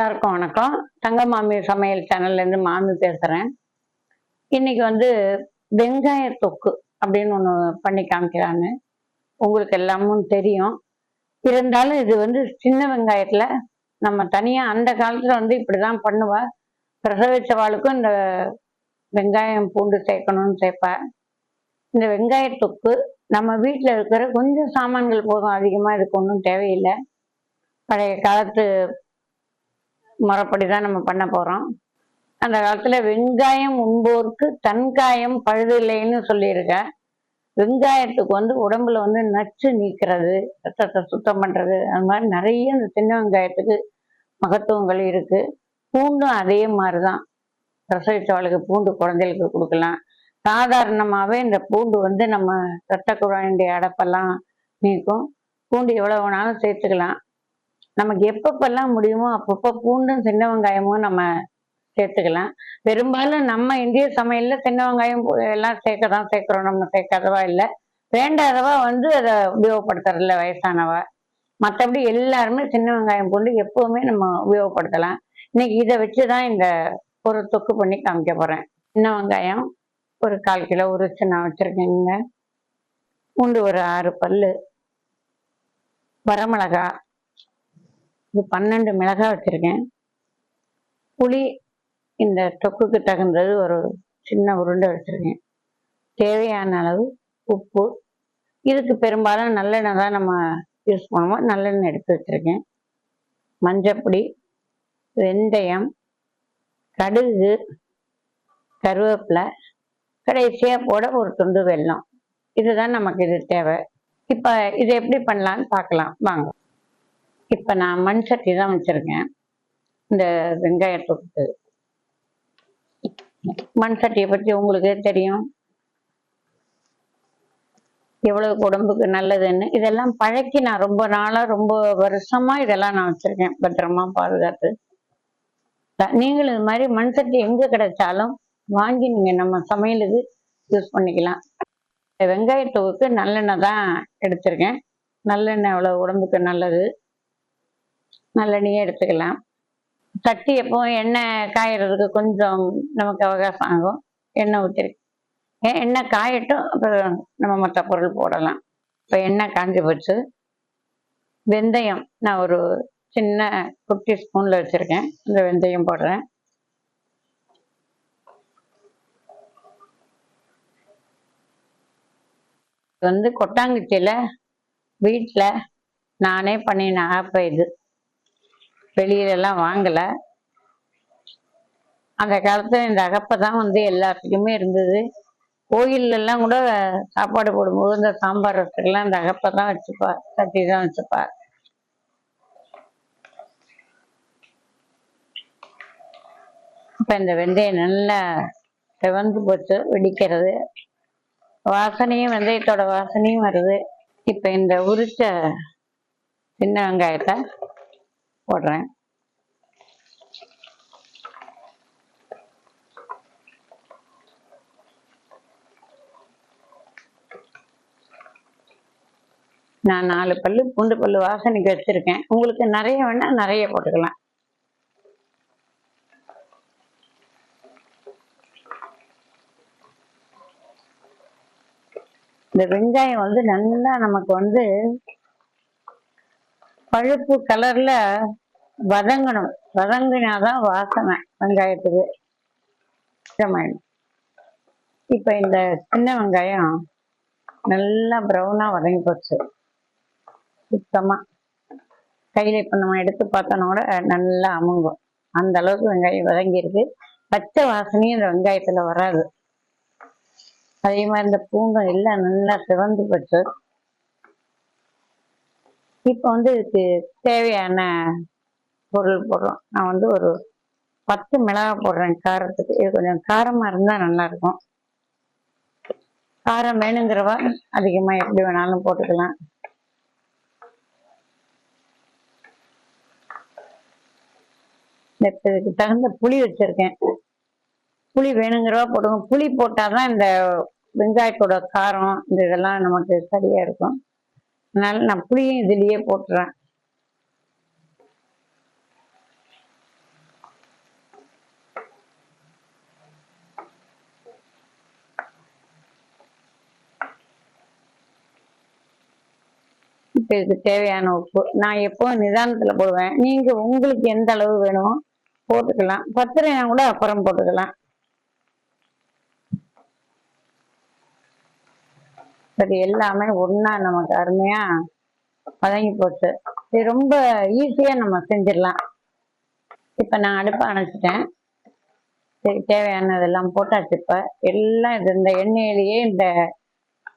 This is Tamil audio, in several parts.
எல்லாருக்கும் வணக்கம். தங்க மாமி சமையல் சேனல்லேருந்து மாமி பேசுறேன். இன்னைக்கு வந்து வெங்காய தொக்கு அப்படின்னு ஒன்று பண்ணி காமிக்கிறான்னு உங்களுக்கு எல்லாமும் தெரியும். இருந்தாலும் இது வந்து சின்ன வெங்காயத்துல நம்ம தனியா அந்த காலத்துல வந்து இப்படிதான் பண்ணுவா. பிரசவிச்சவாளுக்கும் இந்த வெங்காயம் பூண்டு சேர்க்கணும்னு சேர்ப்பேன் இந்த வெங்காய தொக்கு நம்ம வீட்டில் இருக்கிற கொஞ்சம் சாமான்கள் போதும் அதிகமாக இதுக்கு ஒன்றும் தேவையில்லை. பழைய காலத்து முறைப்படி தான் நம்ம பண்ண போகிறோம் அந்த காலத்தில் வெங்காயம் உண்போருக்கு தன்காயம் பழுதில்லைன்னு சொல்லியிருக்கேன் வெங்காயத்துக்கு வந்து உடம்புல வந்து நச்சு நீக்கிறது ரத்தத்தை சுத்தம் பண்ணுறது அது மாதிரி நிறைய இந்த சின்ன வெங்காயத்துக்கு மகத்துவங்கள் இருக்குது பூண்டும் அதே மாதிரி தான் பிரசவிச்சவளுக்கு பூண்டு குழந்தைகளுக்கு கொடுக்கலாம். சாதாரணமாகவே இந்த பூண்டு வந்து நம்ம ரத்த குழாயினுடைய அடப்பெல்லாம் நீக்கும். பூண்டு எவ்வளோ வேணாலும் சேர்த்துக்கலாம். நமக்கு எப்பப்பெல்லாம் முடியுமோ அப்பப்போ பூண்டும் சின்ன வெங்காயமும் நம்ம சேர்த்துக்கலாம். பெரும்பாலும் நம்ம இந்திய சமையல்ல சின்ன வெங்காயம் எல்லாம் சேர்க்க தான் சேர்க்குறோம். நம்ம சேர்க்காதவா இல்லை. வேண்டாதவா வந்து அதை உபயோகப்படுத்துறதில்ல வயசானவா. மற்றபடி எல்லாருமே சின்ன வெங்காயம் பூண்டு எப்பவுமே நம்ம உபயோகப்படுத்தலாம். இன்னைக்கு இதை வச்சு தான் இந்த ஒரு தொக்கு பண்ணி காமிக்க போறேன். சின்ன வெங்காயம் ஒரு கால் கிலோ உரிச்சு நான் வச்சிருக்கேங்க. பூண்டு ஒரு ஆறு பல்லு. வரமிளகா இது பன்னெண்டு மிளகாய் வச்சுருக்கேன். புளி இந்த தொக்குக்கு தகுந்தது ஒரு சின்ன உருண்டை வச்சுருக்கேன். தேவையான அளவு உப்பு. இதுக்கு பெரும்பாலும் நல்லெண்ணெய் தான் நம்ம யூஸ் பண்ணுவோம். நல்லெண்ணெய் எடுத்து வச்சிருக்கேன். மஞ்சப்பொடி வெந்தயம் கடுகு கருவேப்பிலை கடைசியாக போட ஒரு துண்டு வெல்லம். இதுதான் நமக்கு இது தேவை. இப்போ இது எப்படி பண்ணலான்னு பார்க்கலாம். வாங்க. இப்போ நான் மண் சட்டி தான் வச்சுருக்கேன். இந்த வெங்காயத்துக்கு மண் சட்டியை பற்றி உங்களுக்கே தெரியும். எவ்வளவு உடம்புக்கு நல்லதுன்னு. இதெல்லாம் பழக்கி நான் ரொம்ப நாளாக ரொம்ப வருஷமா இதெல்லாம் நான் வச்சுருக்கேன். பத்திரமா பாதுகாத்து. நீங்களும் இது மாதிரி மண் சட்டி எங்கே கிடைச்சாலும் வாங்கி நீங்கள் நம்ம சமையலுக்கு யூஸ் பண்ணிக்கலாம். இந்த வெங்காயத்தூவுக்கு நல்லெண்ணெய் தான் எடுத்திருக்கேன். நல்லெண்ணெய் அவ்வளோ உடம்புக்கு நல்லது. நல்லெண்ணியே எடுத்துக்கலாம். சட்டி எப்பவும் எண்ணெய் காயறதுக்கு கொஞ்சம் நமக்கு அவகாசம் ஆகும். எண்ணெய் ஊற்றிருக்கு எண்ணெய் காயட்டும் அப்புறம் நம்ம மற்ற பொருள் போடலாம். இப்போ எண்ணெய் காஞ்சி போச்சு. வெந்தயம் நான் ஒரு சின்ன குட்டி ஸ்பூனில் வச்சுருக்கேன். இந்த வெந்தயம் போடுறேன். இது வந்து கொட்டாங்குச்சியில் வீட்டில் நானே பண்ணின ஆப்பை இது. வெளியிலலாம் வாங்கலை. அந்த காலத்தில் இந்த அகப்பை தான் வந்து எல்லாத்துக்குமே இருந்தது. கோயிலெல்லாம் கூட சாப்பாடு போடும்போது இந்த சாம்பார் ரசத்துக்கெல்லாம் இந்த அகப்பை தான் வச்சுப்பார் சட்டி தான் வச்சுப்பா. இப்போ இந்த வெந்தயம் நல்லா செவந்து போச்சு வெடிக்கிறது. வாசனையும் வெந்தயத்தோட வாசனையும் வருது. இப்போ இந்த உரிச்ச சின்ன வெங்காயத்தை போடுறேன். நான் நாலு பல்லு பூண்டு பல்லு வாசனைக்கு வச்சிருக்கேன். உங்களுக்கு நிறைய வேணா நிறைய போட்டுக்கலாம். இந்த வெங்காயம் வந்து நல்லா நமக்கு வந்து பழுப்பு கலர்ல வதங்கணும். வதங்கினாதான் வாசனை வெங்காயத்துக்கு. இஷ்டமாயிடும். இப்போ இந்த சின்ன வெங்காயம் நல்லா ப்ரௌனா வதங்கி போச்சு. சுத்தமா. கையில இப்ப நம்ம எடுத்து பார்த்தோன்னா நல்லா அமுங்கும். அந்த அளவுக்கு வெங்காயம் வதங்கியிருக்கு. பச்சை வாசனையும் இந்த வெங்காயத்துல வராது. அதே மாதிரி இந்த பூங்கம் எல்லாம் நல்லா சிவந்து போச்சு. இப்போ வந்து இதுக்கு தேவையான பொருள் போடுறோம். நான் வந்து ஒரு பத்து மிளகாய் போடுறேன் காரத்துக்கு. இது கொஞ்சம் காரமா இருந்தா நல்லா இருக்கும் காரம் வேணுங்கிறவா அதிகமா எப்படி வேணாலும் போட்டுக்கலாம். இதுக்கு தகுந்த புளி வச்சிருக்கேன். புளி வேணுங்கிறவா போடுவோம் புளி போட்டாதான் இந்த வெங்காயத்தோட காரம் இந்த இதெல்லாம் நமக்கு சரியா இருக்கும். அதனால நான் புளியும் இதுலயே போட்டுறேன் இப்போ இதுக்கு தேவையான உப்பு. நான் எப்போ நிதானத்தில் போடுவேன். நீங்கள் உங்களுக்கு எந்த அளவு வேணும் போட்டுக்கலாம். பத்திரைனா கூட அப்புறம் போட்டுக்கலாம். சரி எல்லாமே ஒன்றா நமக்கு அருமையாக வதங்கி போச்சு. இது ரொம்ப ஈஸியாக நம்ம செஞ்சிடலாம். இப்போ நான் அடுப்பை அணைச்சிட்டேன். சரி தேவையானதெல்லாம் போட்டாச்சு இப்போ. எல்லாம் இது இந்த எண்ணெயிலேயே இந்த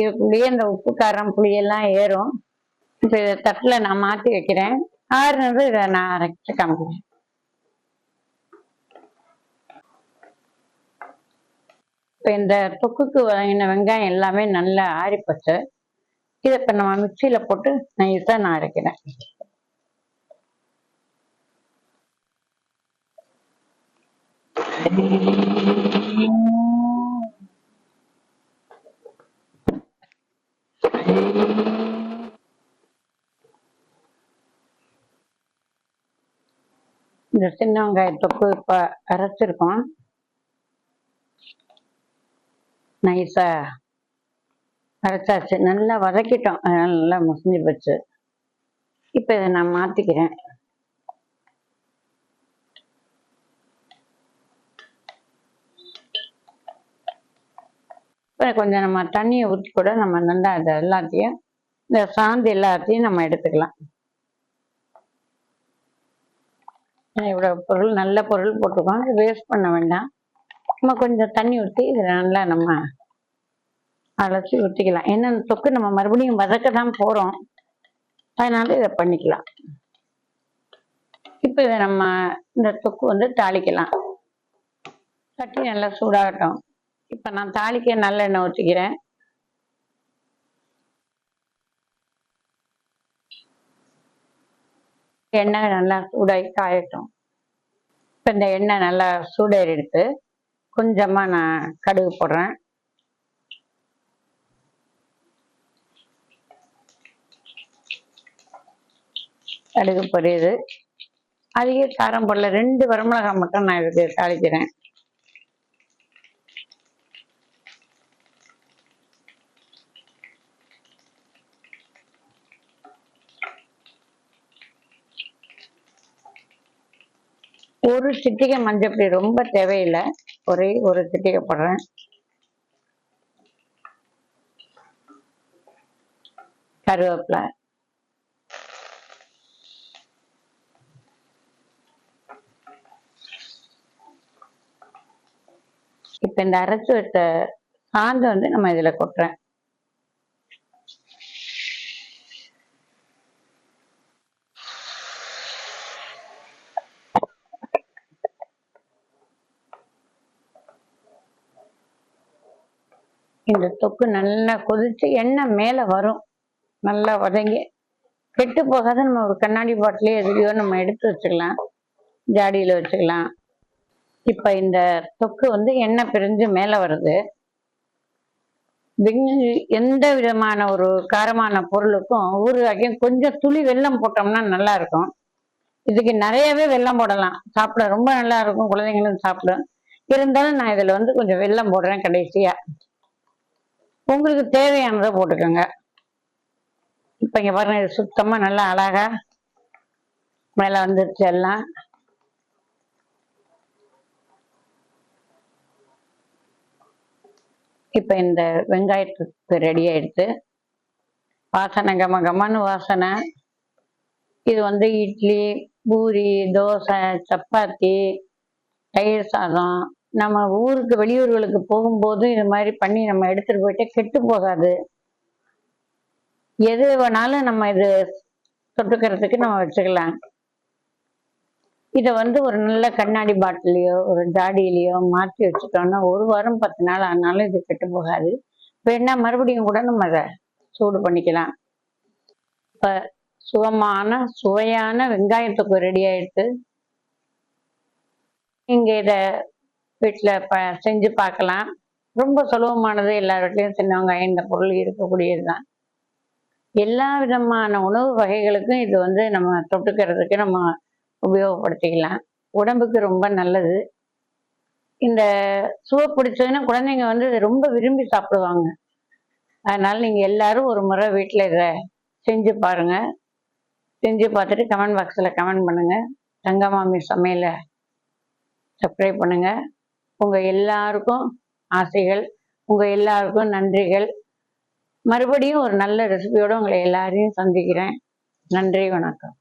இதுக்குள்ளேயே இந்த உப்பு காரம் புளியெல்லாம் ஏறும். இப்போ இதை தட்டில் நான் மாற்றி வைக்கிறேன். ஆறுனது இதை நான் அரைச்சி காமிக்கிறேன். இப்போ இந்த தொக்குக்கு வாங்கின வெங்காயம் எல்லாமே நல்லா ஆறிப்போச்சு. இதை இப்போ நம்ம மிக்சியில் போட்டு நைஸாக நான் அரைக்கிறேன். இந்த சின்ன வெங்காய தொக்கு இப்போ அரைச்சிருக்கோம். நைஸா அரைச்சாச்சு. நல்லா வதக்கிட்டோம். நல்லா முசிஞ்சு போச்சு. இப்போ இதை நான் மாற்றிக்கிறேன் இப்போ கொஞ்சம் நம்ம தண்ணியை ஊற்றி கூட நம்ம நல்லா இதை எல்லாத்தையும் இந்த சாந்து எல்லாத்தையும் நம்ம எடுத்துக்கலாம். இவ்வளோ பொருள் நல்ல பொருள் போட்டிருக்கோம். வேஸ்ட் பண்ண வேண்டாம். நம்ம கொஞ்சம் தண்ணி ஊற்றி இதில் நல்லா நம்ம அலசி ஊற்றிக்கலாம் ஏன்னா தொக்கு நம்ம மறுபடியும் வதக்க தான் போகிறோம் அதனால இதை பண்ணிக்கலாம். இப்போ இதை நம்ம இந்த தொக்கு வந்து தாளிக்கலாம். சட்டி நல்லா சூடாகட்டும். இப்போ நான் தாளிக்க நல்லெண்ணெய் ஊற்றிக்கிறேன் எண்ணெய் நல்லா சூடாகி காயட்டும் இப்போ இந்த எண்ணெய் நல்லா சூடேறி எடுத்து கொஞ்சமாக நான் கடுகு போடுறேன். கடுகு பொரியுது. அதிக காரம் போடல ரெண்டு வரமிளகாய் மட்டும் நான் இதுக்கு தாளிக்கிறேன். ஒரு சிட்டிகை மஞ்சப்பொடி ரொம்ப தேவையில்லை. ஒரே ஒரு சிட்டிகை போடுறேன். கருவேப்பிலை. இப்போ இந்த அரைச்சு வச்ச சாந்து வந்து நம்ம இதில் கொட்டுறேன். இந்த தொக்கு நல்லா கொதிச்சு எண்ணெய் மேலே வரும். நல்லா வதங்கி கெட்டு போகாத நம்ம ஒரு கண்ணாடி பாட்டிலே எதுலையோ நம்ம எடுத்து வச்சுக்கலாம். ஜாடியில் வச்சுக்கலாம். இப்போ இந்த தொக்கு வந்து எண்ணெய் பிரிஞ்சு மேலே வருது. எந்த விதமான ஒரு காரமான பொருளுக்கும் ஊறுகாய்க்கும் கொஞ்சம் துளி வெல்லம் போட்டோம்னா நல்லா இருக்கும். இதுக்கு நிறையவே வெள்ளம் போடலாம். சாப்பிட ரொம்ப நல்லா இருக்கும். குழந்தைங்களும் சாப்பிடும். இருந்தாலும் நான் இதில் வந்து கொஞ்சம் வெள்ளம் போடுறேன் கடைசியா. உங்களுக்கு தேவையானதை போட்டுக்கோங்க. இப்போ இங்கே பாருங்கள் இது சுத்தமாக நல்லா அழகாக மேலே வந்துருச்சு எல்லாம். இப்போ இந்த வெங்காயத்துக்கு ரெடி ஆயிடுச்சு. வாசனை கம கமன்னு வாசனை. இது வந்து இட்லி பூரி தோசை சப்பாத்தி தயிர் சாதம். நம்ம ஊருக்கு வெளியூர்களுக்கு போகும்போது இது மாதிரி பண்ணி நம்ம எடுத்துட்டு போயிட்டே கெட்டு போகாது. எது வேணாலும் நம்ம இது தொட்டுக்கிறதுக்கு நம்ம வச்சுக்கலாம். இதை வந்து ஒரு நல்ல கண்ணாடி பாட்டிலையோ ஒரு ஜாடியிலையோ மாற்றி வச்சுட்டோம்னா ஒரு வாரம் பத்து நாள் ஆனாலும் இது கெட்டு போகாது. வேணா மறுபடியும் கூட நம்ம அதை சூடு பண்ணிக்கலாம். இப்போ சுகமான சுவையான வெங்காயத்துக்கு ரெடி ஆயிடுத்து இங்கே இதை வீட்டில் ப செஞ்சு பார்க்கலாம் ரொம்ப சுலபமானது எல்லா வீட்லேயும் சின்ன வெங்காயம் இந்த பொருள் இருக்கக்கூடியது தான் எல்லா விதமான உணவு வகைகளுக்கும் இது வந்து நம்ம தொட்டுக்கிறதுக்கு நம்ம உபயோகப்படுத்திக்கலாம். உடம்புக்கு ரொம்ப நல்லது. இந்த சுவை பிடிச்சதுன்னா குழந்தைங்க வந்து இதை ரொம்ப விரும்பி சாப்பிடுவாங்க. அதனால நீங்கள் எல்லாரும் ஒரு முறை வீட்டில் இதை செஞ்சு பாருங்க. செஞ்சு பார்த்துட்டு கமெண்ட் பாக்ஸில் கமெண்ட் பண்ணுங்கள் தங்கமாமி சமையலை சப்ஸ்கிரைப் பண்ணுங்கள் உங்கள் எல்லாருக்கும் ஆசைகள் உங்கள் எல்லாருக்கும் நன்றிகள். மறுபடியும் ஒரு நல்ல ரெசிபியோடு உங்களை எல்லாரையும் சந்திக்கிறேன். நன்றி வணக்கம்.